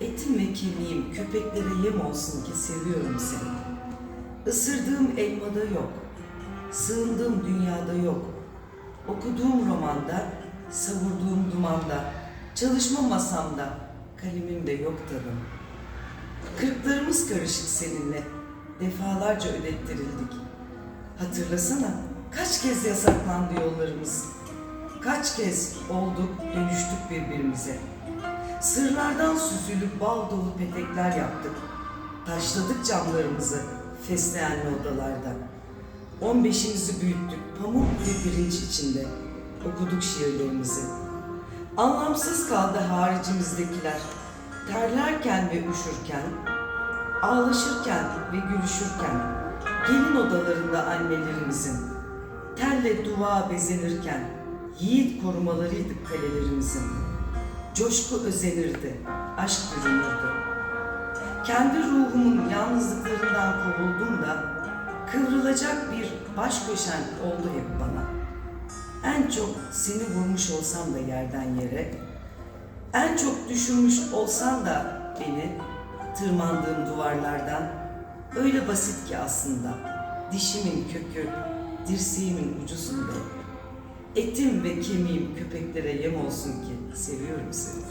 Etim ve kemiğim köpeklere yem olsun ki seviyorum seni. Isırdığım elmada yok, sığındığım dünyada yok. Okuduğum romanda, savurduğum dumanda, çalışma masamda, kalemimde yok tadım. Kırklarımız karışık seninle, defalarca ödettirildik. Hatırlasana, kaç kez yasaklandı yollarımız. Kaç kez olduk, dönüştük birbirimize. Sırlardan süzülüp bal dolu petekler yaptık. Taşladık camlarımızı fesleğenli odalarda. On beşimizi büyüttük pamuk ve pirinç içinde. Okuduk şiirlerimizi. Anlamsız kaldı haricimizdekiler. Terlerken ve üşürken, ağlaşırken ve gülüşürken, gelin odalarında annelerimizin, telle duva bezenirken, yiğit korumalarıydık kalelerimizin. Coşku özenirdi, aşk bürünürdü. Kendi ruhumun yalnızlıklarından kovuldum da, kıvrılacak bir baş köşen oldu hep bana. En çok seni vurmuş olsam da yerden yere, en çok düşürmüş olsan da beni tırmandığım duvarlardan öyle basit ki aslında dişimin kökü dirseğimin ucuzunda. Etim ve kemiğim köpeklere yem olsun ki seviyorum seni.